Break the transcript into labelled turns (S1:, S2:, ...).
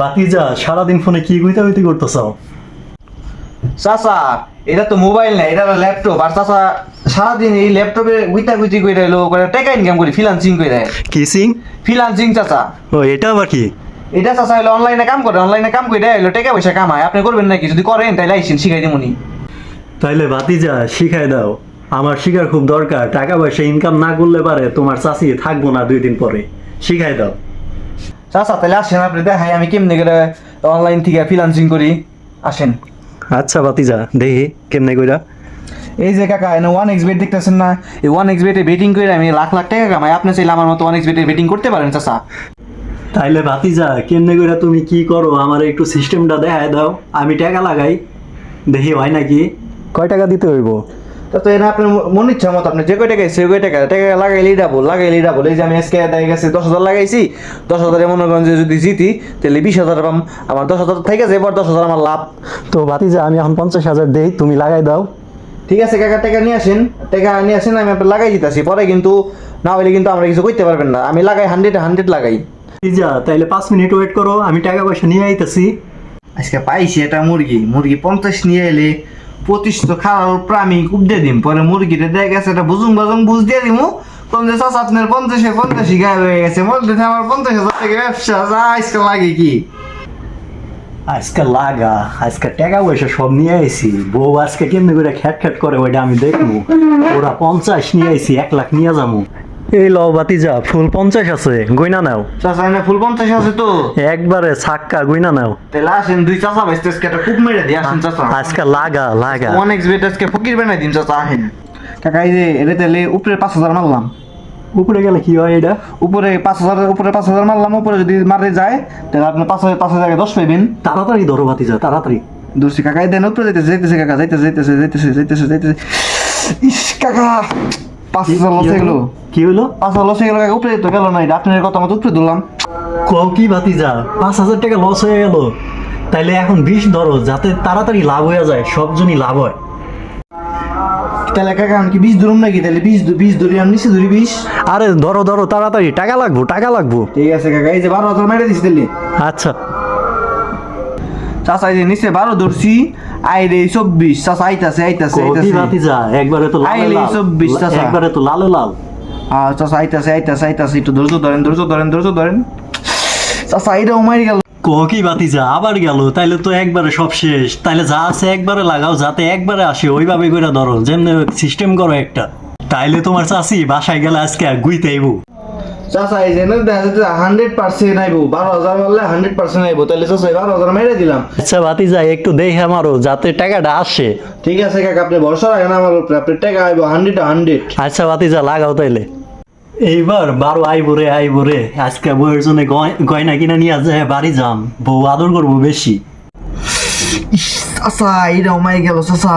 S1: বাতিজা সারাদিন ফোনে কি গুইতা গুইতি করতেছাও
S2: চাচা এটা তো মোবাইল না এটা ল্যাপটপ। আর চাচা সারাদিন এই ল্যাপটপে গুইতা গুইতি করে এলো করে টাকা ইনকাম করি ফ্রিলান্সিং করে
S1: কি সিং?
S2: ফ্রিলান্সিং চাচা।
S1: ও এটা আবার কি?
S2: এটা চাচা হলো অনলাইনে কাম করে অনলাইনে কাম করে এলো টাকা পয়সা কামায়। আপনি করবেন নাকি? যদি করেন তাহলে আইসেন শিখাই দিমুনি
S1: তাইলে বাতিজা শিখাই দাও। আমার শিখার খুব দরকার টাকা পয়সা ইনকাম না করলে পারে তোমার চাষি থাকব না দুই দিন পরে। শিখাই দাও।
S2: চাচা তাহলে আসেন আপনি দেখাই আমি কেমনি করে অনলাইন থেকে ফ্রিলান্সিং করি। আসেন।
S1: আচ্ছা বাতিজা দেখি কেমনে কইরা।
S2: এই যে কাকা এনে ওয়ান এক্স বেট দেখতেছেন না? এই ওয়ান এক্স বেটে বেটিং করে আমি লাখ লাখ টাকা কামাই। আপনি চাইলে আমার মতো ওয়ান এক্স বেটে বেটিং করতে পারেন চাচা।
S1: তাইলে ভাতিজা কেমনে কইরা তুমি কি করো? আমার একটু সিস্টেমটা দেখায় দাও। আমি টাকা লাগাই। দেখি হয় নাকি? কয় টাকা দিতে হইব?
S2: তা এনে আপনার মন ইচ্ছা মতো আপনি যে কয় টাকা সে কয় টাকা টাকা লাগাইলেই ডাবল লাগাইলেই ডাবল এই যে আমি আজকে দেখা গেছে দশ হাজার লাগাইছি দশ হাজারে মনে করেন যে যদি জিতি তাহলে বিশ হাজার পাম। আমার দশ হাজার থেকে যাবে দশ হাজার আমার লাভ।
S1: তো ভাতিজা আমি এখন পঞ্চাশ হাজার দেই তুমি লাগাই দাও।
S2: ঠিক আছে কাকা টাকা নিয়ে আসেন। টাকা নিয়ে আসেন আমি আপনার লাগাই দিতেছি। পরে কিন্তু না হইলে কিন্তু আমরা কিছু করতে পারবেন না। আমি লাগাই হান্ড্রেড হান্ড্রেড লাগাই।
S1: ভাতিজা তাইলে পাঁচ মিনিট ওয়েট করো আমি টাকা পয়সা নিয়ে আইতেছি।
S2: আজকে পাইছি এটা মুরগি। মুরগি পঞ্চাশ নিয়ে এলে পঁচিশ তো খাওয়ার উপর আমি দিয়ে দিম। পরে মুরগিটা দেখা গেছে, এটা বুঝুং বাজুং বুঝ দিয়ে দিমু। আপনার পঞ্চাশে গায়ে হয়ে গেছে। আমার পঞ্চাশ হাজার টাকা ব্যবসা যা আজকে লাগে কি?
S1: আজকে লাগা, আজকে টাকা পয়সা সব নিয়ে আইছি। বউ আজকে কেমনি করে খ্যাট খ্যাট করে, ওইটা আমি দেখব। ওরা পঞ্চাশ নিয়ে আইছি, এক লাখ নিয়ে যাব। এই লও বাতিজা ফুল পঞ্চাশ আছে গইনা নাও।
S2: চাচা এনে ফুল পঞ্চাশ আছে তো।
S1: একবারে ছাক্কা গইনা নাও।
S2: তাহলে আসেন দুই চাচা ভাইস্তে আজকে একটা কুপ মেরে দিয়ে আসেন চাচা।
S1: আজকে লাগা লাগা।
S2: ওয়ান এক্স বেট আজকে ফকির বানাই দিন চাচা আহেন কাকা এই যে এটা তাহলে উপরে পাঁচ হাজার মারলাম।
S1: উপরে গেলে কি হয় এটা?
S2: উপরে পাঁচ হাজার উপরে পাঁচ হাজার মারলাম উপরে যদি মারে যায় তাহলে আপনি পাঁচ হাজার পাঁচ হাজার দশ পাইবেন।
S1: তাড়াতাড়ি ধরো বাতিজা তাড়াতাড়ি।
S2: দূরছি কাকা দেন উপরে যাইতেছে যাইতেছে কাকা যাইতেছে যাইতেছে যাইতেছে যাইতেছে যাইতেছে। ইস কাকা! পাঁচ হাজার লস হয়ে গেল।
S1: কি হলো?
S2: পাঁচ হাজার লস হয়ে গেল উপরে তো গেল না এটা আপনার কথা মতো উপরে ধরলাম।
S1: কও কি বাতিজা পাঁচ হাজার টাকা লস হয়ে গেল। তাইলে এখন ধরো যাতে তাড়াতাড়ি লাভ হয়ে যায় সবজনই লাভ হয়।
S2: তাহলে কাকা আমি কি বিষ ধরুম নাকি? তাহলে বিষ বিষ ধরি আমি নিচে ধরি বিষ।
S1: আরে ধরো ধরো তাড়াতাড়ি টাকা লাগবো টাকা লাগবো।
S2: ঠিক আছে কাকা এই যে বারো হাজার মেরে দিছি তাহলে
S1: আচ্ছা।
S2: চাচা এই নিচে বারো ধরছি আই রে চব্বিশ চাচা আইতাছে আইতাছে
S1: একবারে তো
S2: চব্বিশ চাচা।
S1: একবারে তো লালে লাল।
S2: আর চাচা আইতাছে আইতাছে আইতাছে একটু ধৈর্য ধরেন ধৈর্য ধরেন ধৈর্য ধরেন। চাচা গেল।
S1: কো কি বাতিজা আবার গেল তাইলে তো একবারে সব শেষ। তাইলে যা আছে একবারে লাগাও যাতে একবারে আসে ওইভাবে করে ধরো যেমনি সিস্টেম করো একটা। তাইলে তোমার চাষি বাসায় গেলে আজকে গুইতে আইবো।
S2: চাচা এই যে দেখা যাচ্ছে হান্ড্রেড পার্সেন্ট আইবো বারো হাজার মারলে হান্ড্রেড পার্সেন্ট আইবো। তাহলে চাচা বারো হাজার মেরে দিলাম।
S1: আচ্ছা একটু দেখে মারো যাতে টাকাটা আসে।
S2: ঠিক আছে কাকা আপনি ভরসা রাখেন আমার উপরে আপনি টাকা আইবো হান্ড্রেড হান্ড্রেড
S1: আচ্ছা লাগাও তাইলে। এইবার বারো আইবো রে আইবো রে। আজকে বউয়ের জন্য গয়না কিনা নিয়ে যায় বাড়ি যাম। বউ আদর করব বেশি।
S2: চাচা এইটাও মারি গেল চাচা।